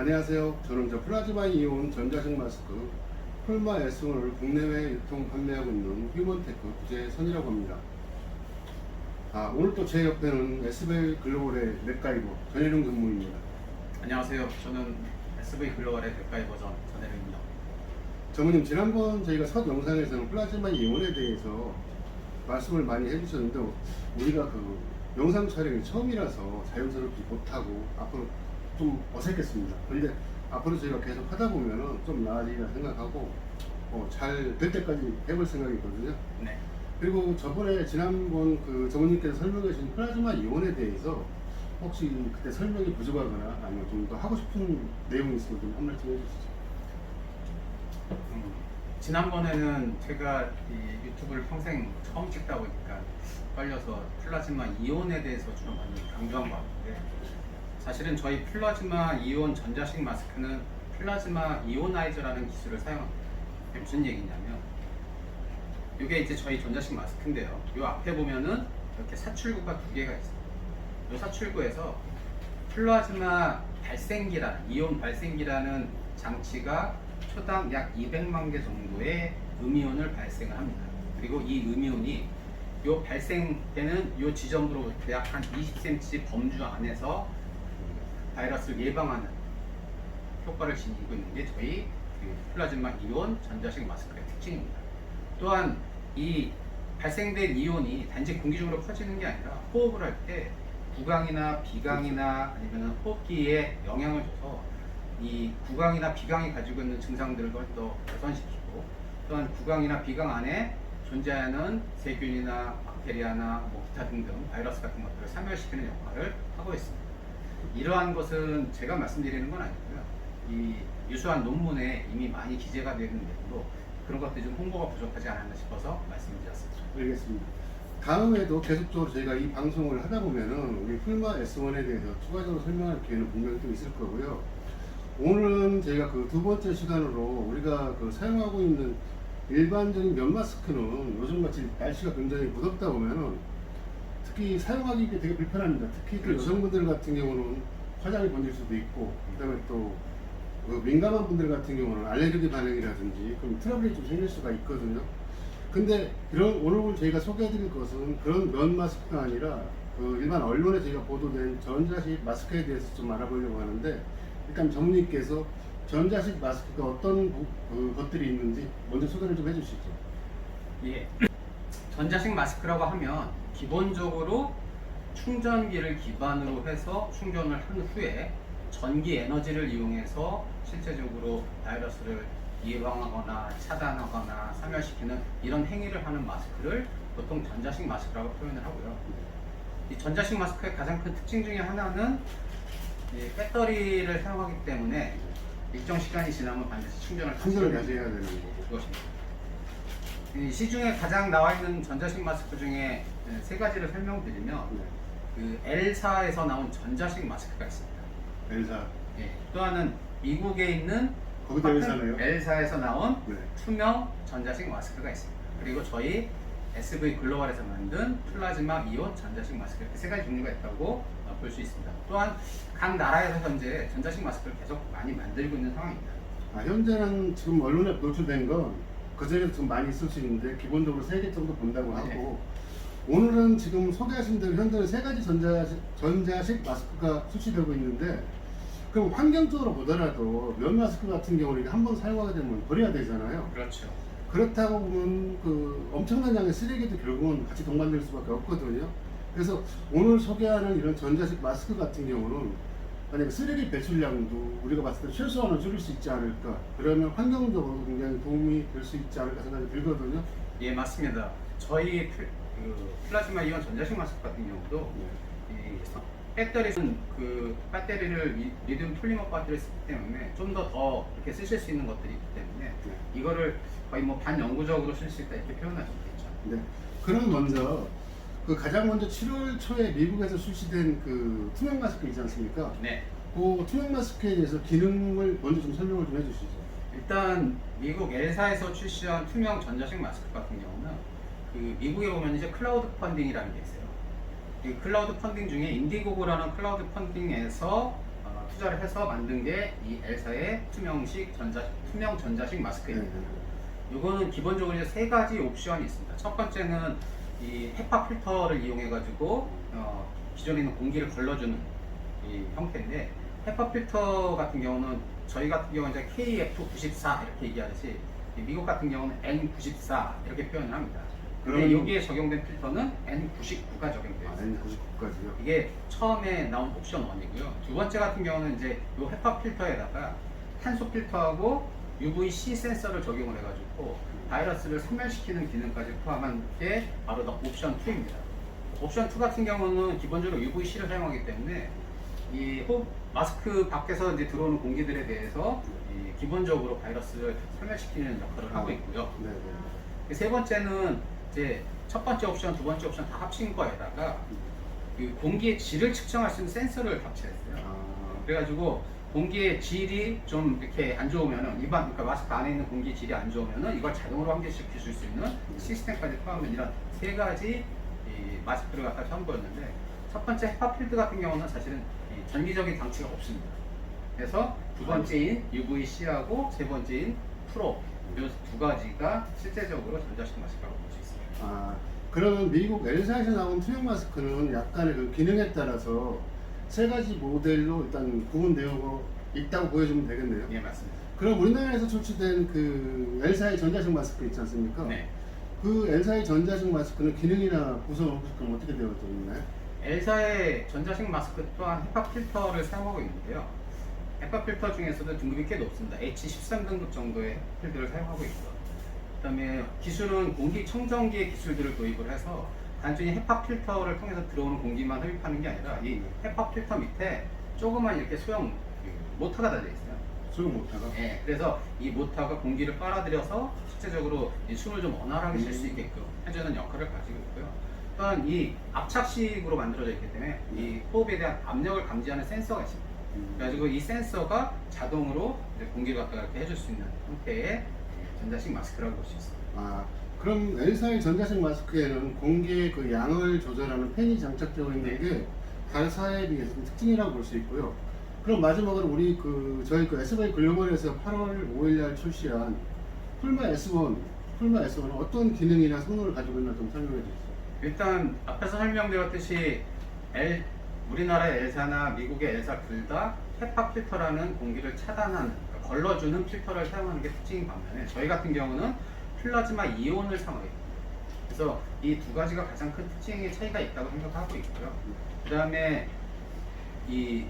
안녕하세요. 저는 저 플라즈마 이온 전자식 마스크 폴마 S1을 국내외 유통 판매하고 있는 휴먼테크 구재선이라고 합니다. 아, 오늘 또 제 옆에는 SB 글로벌의 맥가이버 전혜룡 근무입니다. 안녕하세요. 저는 SV 글로벌의 대가이 버 전 전혜림입니다. 전무님 지난번 저희가 첫 영상에서는 플라즈마 이온에 대해서 말씀을 많이 해주셨는데 우리가 그 영상 촬영이 처음이라서 자연스럽지 못하고 앞으로 좀 어색했습니다. 근데 앞으로 저희가 계속 하다 보면은 좀 나아지리라 생각하고 어, 잘될 때까지 해볼 생각이거든요. 네. 그리고 저번에 지난번 그 전무님께서 설명해 주신 플라즈마 이온에 대해서 혹시 그때 설명이 부족하거나 아니면 좀 더 하고 싶은 내용이 있으면 좀 한 말씀 해주시죠. 음, 지난번에는 제가 이 유튜브를 평생 처음 찍다 보니까 빨려서 플라즈마 이온에 대해서 좀 많이 강조한 것 같은데 사실은 저희 플라즈마 이온 전자식 마스크는 플라즈마 이오나이저라는 기술을 사용합니다. 무슨 얘기냐면 이게 이제 저희 전자식 마스크인데요. 이 앞에 보면은 이렇게 사출구가 두 개가 있어요. 이 사출구에서 플라즈마 발생기라는 이온 발생기라는 장치가 초당 약 200만 개 정도의 음이온을 발생을 합니다. 그리고 이 음이온이 요 발생되는 요 지점으로부터 약 한 20cm 범주 안에서 바이러스를 예방하는 효과를 지니고 있는 게 저희 그 플라즈마 이온 전자식 마스크의 특징입니다. 또한 이 발생된 이온이 단지 공기 중으로 퍼지는 게 아니라 호흡을 할 때 구강이나 비강이나 아니면 호흡기에 영향을 줘서 이 구강이나 비강이 가지고 있는 증상들을 더 개선시키고 또한 구강이나 비강 안에 존재하는 세균이나 박테리아나 뭐 기타 등등 바이러스 같은 것들을 사멸시키는 역할을 하고 있습니다. 이러한 것은 제가 말씀드리는 건 아니고요. 이 유수한 논문에 이미 많이 기재가 되는 내용으로 그런 것들이 좀 홍보가 부족하지 않았나 싶어서 말씀드렸습니다. 알겠습니다. 다음에도 계속적으로 저희가 이 방송을 하다 보면은 우리 풀마 S1에 대해서 추가적으로 설명할 기회는 분명히 또 있을 거고요. 오늘은 저희가 그 두 번째 시간으로 우리가 그 사용하고 있는 일반적인 면 마스크는 요즘 같이 날씨가 굉장히 무덥다 보면은 특히 사용하기 되게 불편합니다. 특히 그 그렇죠. 여성분들 같은 경우는 화장이 번질 수도 있고 그다음에 또그 민감한 분들 같은 경우는 알레르기 반응이라든지 그럼 트러블이 좀 생길 수가 있거든요. 근데 이런 오늘 저희가 소개해드릴 것은 그런 면 마스크가 아니라 그 일반 언론에 저희가 보도된 전자식 마스크에 대해서 좀 알아보려고 하는데 일단 전무님께서 전자식 마스크가 어떤 부- 그 것들이 있는지 먼저 소개를 좀 해주시죠. 예. 전자식 마스크라고 하면 기본적으로 충전기를 기반으로 해서 충전을 한 후에 전기 에너지를 이용해서 실제적으로 바이러스를 예방하거나 차단하거나 사멸시키는 이런 행위를 하는 마스크를 보통 전자식 마스크라고 표현을 하고요. 이 전자식 마스크의 가장 큰 특징 중에 하나는 이 배터리를 사용하기 때문에 일정 시간이 지나면 반드시 충전을 충전을 다시 해야 되는 거고. 그것입니다. 이 시중에 가장 나와 있는 전자식 마스크 중에 세 가지를 설명드리면 네. 그 L사에서 나온 전자식 마스크가 있습니다. 엘사. 예. 또 하나는 미국에 있는 거기도 엘사네요. L사에서 나온 네. 투명 전자식 마스크가 있습니다. 그리고 저희 SV 글로벌에서 만든 플라즈마 이온 전자식 마스크 이렇게 세 가지 종류가 있다고 어, 볼수 있습니다. 또한 각 나라에서 현재 전자식 마스크를 계속 많이 만들고 있는 상황입니다. 아, 현재는 지금 언론에 노출된 건 그전에도 좀 많이 있을 수 있는데 기본적으로 세 개 정도 본다고 네. 하고 오늘은 지금 소개하신 대로 현재는 세 가지 전자식, 전자식 마스크가 출시되고 있는데 그럼 환경적으로 보더라도 면 마스크 같은 경우는 한 번 사용하게 되면 버려야 되잖아요. 그렇죠. 그렇다고 보면 그 엄청난 양의 쓰레기도 결국은 같이 동반될 수밖에 없거든요. 그래서 오늘 소개하는 이런 전자식 마스크 같은 경우는 만약에 쓰레기 배출량도 우리가 봤을 때 최소한은 줄일 수 있지 않을까. 그러면 환경적으로 굉장히 도움이 될 수 있지 않을까 생각이 들거든요. 예, 맞습니다. 저희 플, 그 플라즈마 이온 전자식 마스크 같은 경우도 이 서- 배터리는 그 배터리를 리- 리튬 폴리머 배터리를 쓰기 때문에 좀 더 더 이렇게 쓰실 수 있는 것들이 있기 때문에 이거를 거의 뭐 반영구적으로 쓸 수 있다 이렇게 표현할 수 있겠죠. 네. 그럼 먼저 그 가장 먼저 7월 초에 미국에서 출시된 그 투명 마스크 있지 않습니까? 네. 그 투명 마스크에 대해서 기능을 먼저 좀 설명을 좀 해주시죠. 일단 미국 엘사에서 출시한 투명 전자식 마스크 같은 경우는 그 미국에 보면 이제 클라우드 펀딩이라는 게 있어요. 이 클라우드 펀딩 중에 인디고고라는 클라우드 펀딩에서 어, 어, 투자를 해서 만든 게 이 엘사의 투명식 전자 투명 전자식 네. 마스크입니다. 이거는 기본적으로 이제 세 가지 옵션이 있습니다. 첫 번째는 이 헤파 필터를 이용해 가지고 어, 기존에 있는 공기를 걸러주는 이 형태인데 헤파 필터 같은 경우는 저희 같은 경우는 이제 KF94 이렇게 얘기하듯이 이 미국 같은 경우는 N94 이렇게 표현을 합니다. 근데 그러면- 여기에 적용된 필터는 N99가 적용되어 아, 있습니다. N99까지요. 이게 처음에 나온 옵션 1이고요. 두 번째 같은 경우는 이제 이 헤파 필터에다가 탄소 필터하고 UVC 센서를 적용을 해가지고 바이러스를 소멸시키는 기능까지 포함한 게 바로 옵션 2입니다. 옵션 2 같은 경우는 기본적으로 UVC를 사용하기 때문에 이 호흡 마스크 밖에서 이제 들어오는 공기들에 대해서 이 기본적으로 바이러스를 소멸시키는 역할을 하고 있고요. 네, 네. 세 번째는 이제 첫 번째 옵션, 두 번째 옵션 다 합친 거에다가 그 공기의 질을 측정할 수 있는 센서를 탑재했어요. 아, 그래가지고 공기의 질이 좀 이렇게 안 좋으면은 일반 그러니까 마스크 안에 있는 공기 질이 안 좋으면은 이걸 자동으로 환기시킬 수 있는 시스템까지 포함한 이런 세 가지 이 마스크를 갖다 선보였는데 첫 번째 헤파필드 같은 경우는 사실은 이 전기적인 장치가 없습니다. 그래서 두 번째인 UVC하고 세 번째인 프로 이두 가지가 실제적으로 전자식 마스크라고 볼 수 있습니다. 아, 그러면 미국 엘사에서 나온 투명 마스크는 약간의 그 기능에 따라서 세 가지 모델로 일단 구분되어 있다고 보여주면 되겠네요. 예 맞습니다. 그럼 우리나라에서 출시된 그 엘사의 전자식 마스크 있지 않습니까? 네. 그 엘사의 전자식 마스크는 기능이나 구성 그럼 어떻게 되어 있나요? 엘사의 전자식 마스크 또한 헤파 필터를 사용하고 있는데요. 헤파 필터 중에서도 등급이 꽤 높습니다. H13 등급 정도의 필터를 사용하고 있고요. 그 다음에 기술은 공기 청정기의 기술들을 도입을 해서 단순히 헤파 필터를 통해서 들어오는 공기만 흡입하는 게 아니라 이 헤파 필터 밑에 조그만 이렇게 소형 그 모터가 달려 있어요. 수용 못하가? 예, 그래서 이 모터가 공기를 빨아들여서 실제적으로 이 숨을 좀 원활하게 쉴 수 있게끔 해주는 역할을 가지고 있고요. 또한 이 압착식으로 만들어져 있기 때문에 이 호흡에 대한 압력을 감지하는 센서가 있습니다. 그래가지고 이 센서가 자동으로 공기를 갖다가 이렇게 해줄 수 있는 형태의 전자식 마스크라고 볼 수 있습니다. 아, 그럼 엘사의 전자식 마스크에는 공기의 그 양을 조절하는 팬이 장착되어 있는 네. 게 다사에 비해서 좀 특징이라고 볼 수 있고요. 그럼 마지막으로 우리 그 저희 그 SY 글로벌에서 8월 5일날 출시한 풀마 S1, 풀마 S1은 어떤 기능이나 성능을 가지고 있나 좀 설명해 주시죠. 일단 앞에서 설명드렸듯이 엘, 우리나라의 엘사나 미국의 엘사 둘 다 헤파 필터라는 공기를 차단하는 그러니까 걸러주는 필터를 사용하는 게 특징인 반면에 저희 같은 경우는 플라즈마 이온을 사용해요. 그래서 이 두 가지가 가장 큰 특징의 차이가 있다고 생각하고 있고요. 그 다음에 이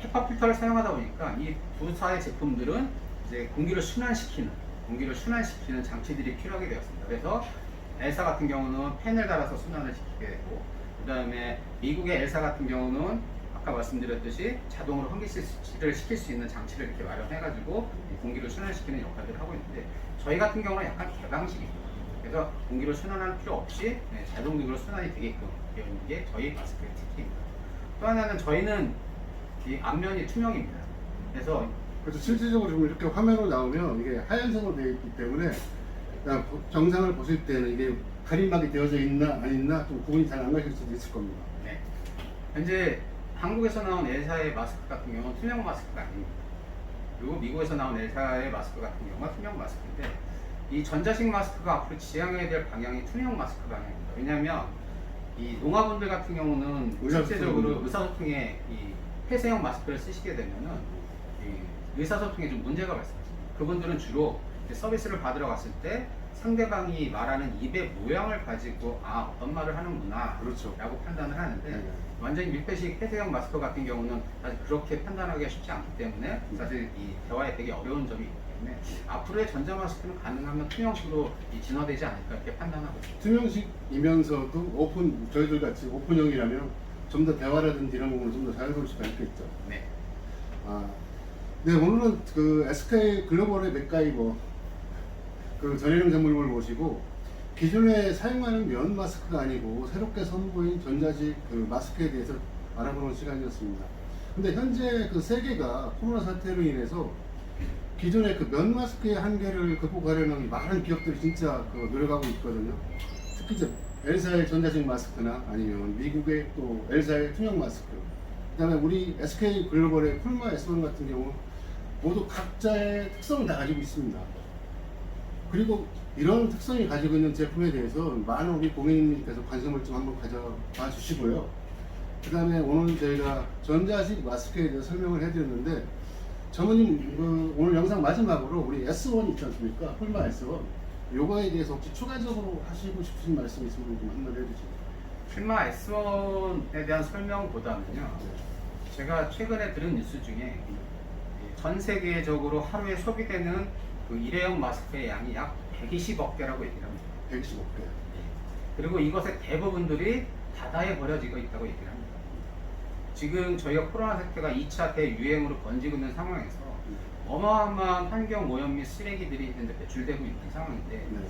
헤파 필터를 사용하다 보니까 이 두 사의 제품들은 이제 공기를 순환시키는 공기를 순환시키는 장치들이 필요하게 되었습니다. 그래서 엘사 같은 경우는 팬을 달아서 순환을 시키게 되고 그 다음에 미국의 엘사 같은 경우는 아까 말씀드렸듯이 자동으로 환기를 시킬 수 있는 장치를 이렇게 마련해가지고 이 공기를 순환시키는 역할들을 하고 있는데 저희 같은 경우는 약간 개방식입니다. 그래서 공기를 순환할 필요 없이 네, 자동적으로 순환이 되게끔 되어 있는 게 저희 마스크의 특징입니다. 또 하나는 저희는 이 앞면이 투명입니다. 그래서 그래서 실질적으로 이렇게 화면으로 나오면 이게 하얀색으로 되어 있기 때문에 정상을 보실 때는 이게 가림막이 되어져 있나 안 있나 좀 구분이 잘 안 가실 수도 있을 겁니다. 네. 현재 한국에서 나온 엘사의 마스크 같은 경우는 투명 마스크가 아닙니다. 그리고 미국에서 나온 엘사의 마스크 같은 경우가 투명 마스크인데 이 전자식 마스크가 앞으로 지향해야 될 방향이 투명 마스크 방향입니다. 왜냐하면 이 농아분들 같은 경우는. 실제적으로 의사소통에 이 폐쇄형 마스크를 쓰시게 되면은 이 의사소통에 좀 문제가 발생합니다. 그분들은 주로 서비스를 받으러 갔을 때 상대방이 말하는 입의 모양을 가지고 아 어떤 말을 하는구나 그렇죠. 라고 판단을 하는데 네. 완전히 밀폐식 폐쇄형 마스크 같은 경우는 사실 그렇게 판단하기가 쉽지 않기 때문에 사실 이 대화에 되게 어려운 점이 있기 때문에 앞으로의 전자 마스크는 가능하면 투명식으로 이 진화되지 않을까 이렇게 판단하고 있습니다. 투명식이면서도 오픈 저희들 같이 오픈형이라면 좀 더 대화라든지 이런 부분을 좀더잘볼 수가 있겠죠. 네. 아, 네 오늘은 그 SK 글로벌의 맥가이버 그 전해령 전문님을 모시고 기존에 사용하는 면 마스크가 아니고 새롭게 선보인 전자식 그 마스크에 대해서 알아보는 시간이었습니다. 근데 현재 그 세계가 코로나 사태로 인해서 기존의 그 면 마스크의 한계를 극복하려는 많은 기업들이 진짜 그 노력하고 있거든요. 특히 이제 엘사의 전자식 마스크나 아니면 미국의 또 엘사의 투명 마스크 그다음에 우리 SK 글로벌의 풀마 S1 같은 경우 모두 각자의 특성을 다 가지고 있습니다. 그리고 이런 특성이 가지고 있는 제품에 대해서 많은 우리 고객님께서 관심을 좀 한번 가져봐 주시고요. 그 다음에 오늘 저희가 전자식 마스크에 대해서 설명을 해드렸는데 전무님 그 오늘 영상 마지막으로 우리 S1 있지 않습니까? 폴마 S1 요거에 대해서 혹시 추가적으로 하시고 싶으신 말씀 있으면 좀 한번 해주시죠. 필마 S1에 대한 설명보다는요. 네. 제가 최근에 들은 뉴스 중에 전 세계적으로 하루에 소비되는 그 일회용 마스크의 양이 약 120억 개라고 얘기를 합니다. 125개. 그리고 이것의 대부분들이 바다에 버려지고 있다고 얘기를 합니다. 지금 저희가 코로나 사태가 2차 대유행으로 번지고 있는 상황에서 어마어마한 환경 오염 및 쓰레기들이 현재 배출되고 있는 상황인데 네.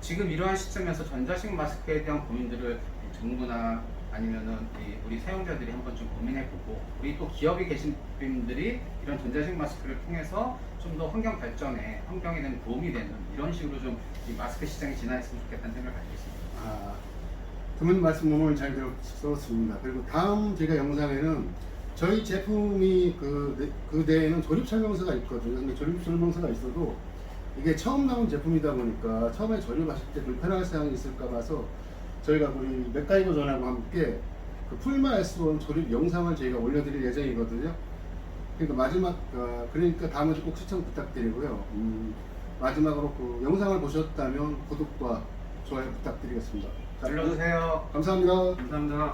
지금 이러한 시점에서 전자식 마스크에 대한 고민들을 정부나 아니면은 이 우리 사용자들이 한번 좀 고민해보고 우리 또 기업에 계신 분들이 이런 전자식 마스크를 통해서 좀 더 환경 발전에 환경에 대한 도움이 되는 이런 식으로 좀 이 마스크 시장이 진화했으면 좋겠다는 생각을 가지고 있습니다. 아, 드문 말씀 오늘 잘 들었습니다. 그리고 다음 제가 영상에는 저희 제품이 그, 내- 그 내에는 조립 설명서가 있거든요. 근데 조립 설명서가 있어도 이게 처음 나온 제품이다 보니까 처음에 조립하실 때 불편할 사항이 있을까 봐서 저희가 우리 맥가이버 전하고 함께 그 풀마 S1 조립 영상을 저희가 올려드릴 예정이거든요. 그러니까 마지막 어, 그러니까 다음에도 꼭 시청 부탁드리고요. 음, 마지막으로 그 영상을 보셨다면 구독과 좋아요 부탁드리겠습니다. 자, 눌러주세요. 감사합니다. 감사합니다.